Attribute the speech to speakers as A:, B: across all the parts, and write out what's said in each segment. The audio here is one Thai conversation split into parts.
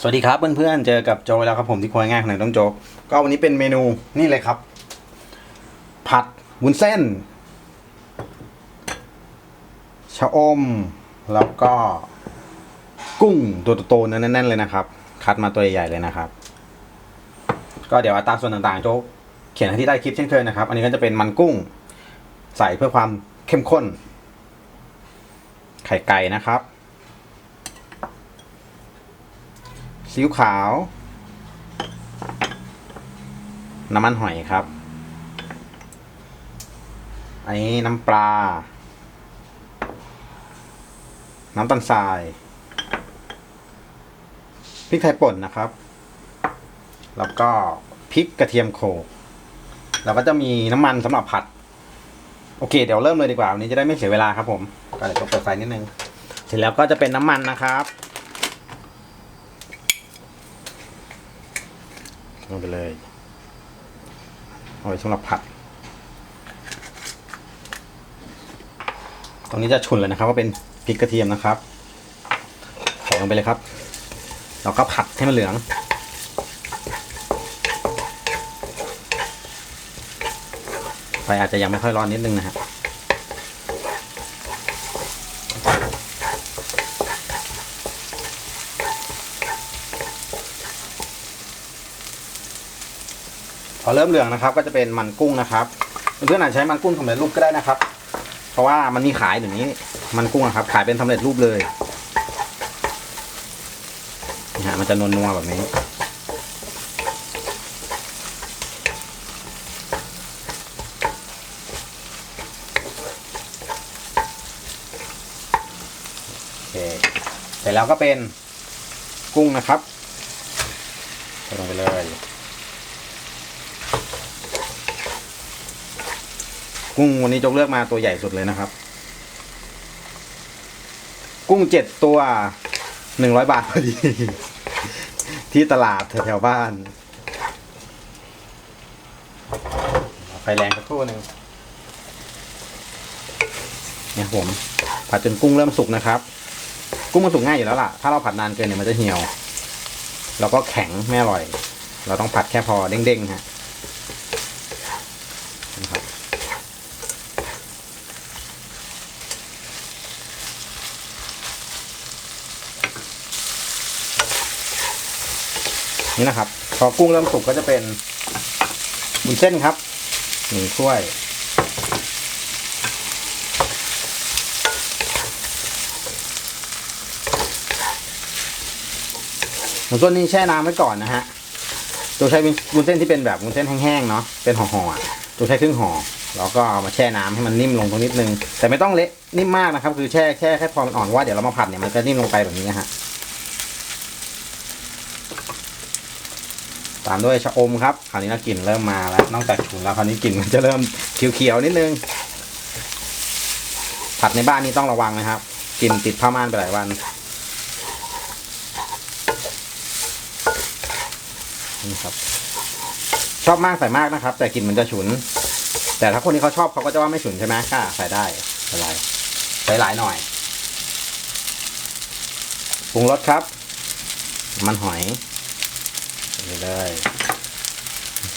A: สวัสดีครับเพื่อนๆ เจอกับโจแล้วครับผมที่ครัวง่ายของไหนต้องโจก็วันนี้เป็นเมนูนี่เลยครับ ผัดวุ้นเส้น ชะอม แล้วก็กุ้งตัวโตๆแน่นๆเลยนะครับ คัดมาตัวใหญ่ๆเลยนะครับ ก็เดี๋ยวอัตราส่วนต่างๆ โจเขียนให้ที่ใต้คลิปเช่นเคยนะครับ อันนี้ก็จะเป็นมันกุ้ง ใส่เพื่อความเข้มข้น ไข่ไก่นะครับ ซีอิ๊วขาว น้ำมันหอยครับ อันนี้น้ำปลา น้ำตาลทราย พริกไทยป่นนะครับ แล้วก็พริกกระเทียมโขลกแล้วก็จะมีน้ำมันสำหรับผัด โอเค เดี๋ยวเริ่มเลยดีกว่าวันนี้จะได้ไม่เสียเวลาครับผมก็เดี๋ยวเปิดไฟนิดนึง เสร็จแล้วก็จะเป็นน้ำมันนะครับ ลงไปเลยเอาไว้สำหรับผัด ตรงนี้จะฉุนเลยนะครับ ว่าเป็นพริกกระเทียมนะครับใส่ลงไปเลยครับแล้วก็ผัดให้มันเหลืองไฟอาจจะยังไม่ค่อยร้อนนิดนึงนะฮะพ อเริ่มเหลืองนะครับ ก็จะเป็นมันกุ้งนะครับเพื่อนๆอาจใช้มันกุ้งสำเร็จรูปก็ได้นะครับ เพราะว่ามันมีขายเดี๋ยวนี้มันกุ้งนะครับ ขายเป็นสำเร็จรูปเลยนี่ฮะมันจะนวลๆแบบนี้โอเคเสร็จแล้วก็เป็นกุ้งนะครับใส่ลงไปเลย กุ้งวันนี้จกเลือกมาตัวใหญ่สุดเลยนะครับ กุ้งเจ็ดตัวหนึ่งร้อยบาทพอดี ที่ตลาดแถวๆบ้าน ไฟแรงสักครู่หนึ่งเนี่ยผมผัดจนกุ้งเริ่มสุกนะครับ กุ้งมันสุกง่ายอยู่แล้วล่ะ ถ้าเราผัดนานเกินเนี่ยมันจะเหี่ยว แล้วก็แข็งไม่อร่อย เราต้องผัดแค่พอเด้งๆฮะนะครับ นี่นะครับ พอกุ้งเริ่มสุกก็จะเป็นบุนเส้นครับหนึ่งถ้วยหมูส้นนี้แช่น้ำไว้ก่อนนะฮะตัวใช้วุ้นเส้นที่เป็นแบบวุ้นเส้นแห้งๆเนาะ เป็นห่อๆตัวใช้ครึ่งห่อ แล้วก็เอามาแช่น้ำให้มันนิ่มลงตรงนิดนึง แต่ไม่ต้องเละนิ่มมากนะครับ คือแช่แค่แค่พอมันอ่อนว่าเดี๋ยวเรามาผัดเนี่ยมันจะนิ่มลงไปแบบนี้ฮะ ตามด้วยชะอมครับคราวนี้นะกลิ่นเริ่มมาแล้วนอกจากฉุนแล้วคราวนี้กลิ่นมันจะเริ่มเขียวๆนิดนึงผัดในบ้านนี้ต้องระวังนะครับกลิ่นติดผ้าม่านไปหลายวันนี่ครับ ชอบมากใส่มากนะครับ แต่กลิ่นมันจะฉุน แต่ถ้าคนที่เขาชอบเขาก็จะว่าไม่ฉุนใช่ไหมก็ใส่ได้ไม่เป็นไรใส่หลายหน่อยปรุงรสครับ มันหอย นี่เลย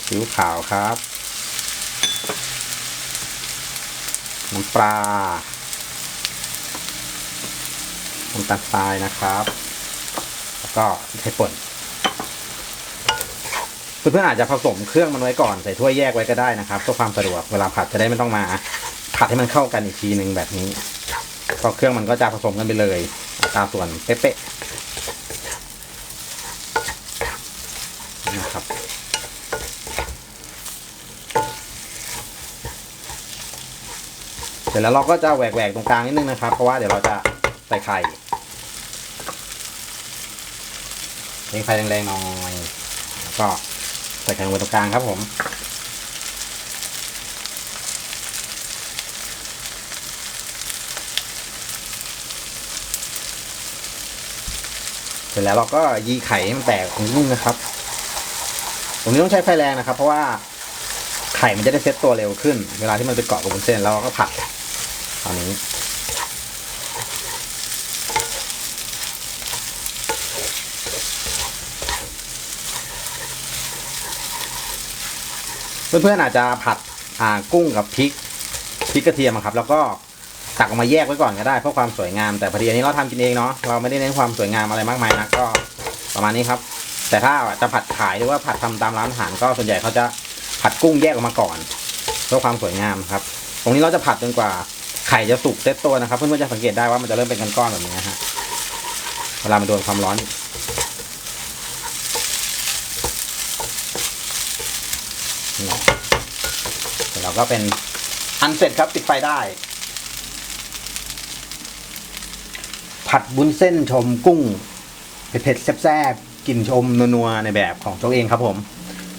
A: ซีอิ๊วขาวครับ น้ำปลาน้ำตาลทรายนะครับ แล้วก็พริกไทยป่นเพื่อนๆอาจจะผสมเครื่องมันไว้ก่อนใส่ถ้วยแยกไว้ก็ได้นะครับเพื่อความสะดวกเวลาผัดจะได้ไม่ต้องมาผัดให้มันเข้ากันอีกทีหนึ่งแบบนี้เพราะเครื่องมันก็จะผสมกันไปเลยตราส่วนเป๊ะๆนะครับ เสร็จแล้วเราก็จะแหวกๆตรงกลางนิดนึงนะครับ เพราะว่าเดี๋ยวเราจะใส่ไข่เร่งไฟแรงๆหน่อยแล้วก็ใส่ไข่ลงไปตรงกลางครับผมเสร็จแล้วเราก็ยีไข่ให้มันแตกของนุ่มนะครับ ตรงนี้ต้องใช้ไฟแรงนะครับ เพราะว่าไข่มันจะได้เซ็ตตัวเร็วขึ้น เวลาที่มันไปเกาะกับวุ้นเส้นแล้วเราก็ผัด ตอนนี้เพื่อนๆอาจจะผัดกุ้งกับพริกพริกกระเทียมครับ แล้วก็ตักออกมาแยกไว้ก่อนก็ได้เพื่อความสวยงามแต่พอดีอันนี้เราทำกินเองเนาะเราไม่ได้เน้นความสวยงามอะไรมากมายนะก็ประมาณนี้ครับ แต่ถ้าจะผัดขายหรือว่าผัดทำตามร้านอาหารก็ส่วนใหญ่เขาจะผัดกุ้งแยกออกมาก่อน เพื่อความสวยงามครับ ตรงนี้เราจะผัดจนกว่า ไข่จะสุกเต็มตัวนะครับ เพื่อนๆจะสังเกตได้ว่ามันจะเริ่มเป็นก้อนๆแบบนี้นะฮะเวลามันโดนความร้อนเร็จแล้วก็เป็นอันเสร็จครับปิดไฟได้ ผัดบุ้นเส้นชมกุ้งเผ็ดๆแซ่บๆกลิ่นชมนัวๆในแบบของตัวเองครับผม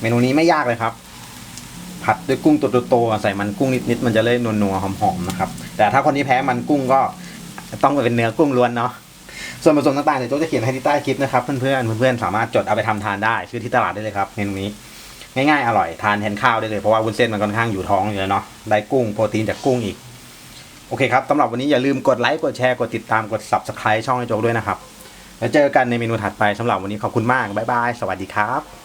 A: เมนูนี้ไม่ยากเลยครับ ผัดด้วยกุ้งตัวโตๆใส่มันกุ้งนิดๆมันจะเลยนัวๆหอมๆนะครับ แต่ถ้าคนที่แพ้มันกุ้งก็ต้องเป็นเนื้อกุ้งล้วนเนาะส่วนผสมต่างๆเดี๋ยวโจ๊กจะเขียนให้ที่ใต้คลิปนะครับเพื่อนๆเพื่อนๆสามารถจดเอาไปทำทานได้ซื้อที่ตลาดได้เลยครับเมนูนี้ ง่ายๆอร่อยทานแทนข้าวได้เลยเพราะว่าวุ้นเส้นมันค่อนข้างอยู่ท้องอยู่แล้วเนาะได้กุ้งโปรตีนจากกุ้งอีกโอเคครับสำหรับวันนี้อย่าลืมกดไลค์กดแชร์กดติดตามกด subscribe ช่องไอโจ๊กด้วยนะครับแล้วเจอกันในเมนูถัดไปสำหรับวันนี้ขอบคุณมากบ๊ายบายสวัสดีครับ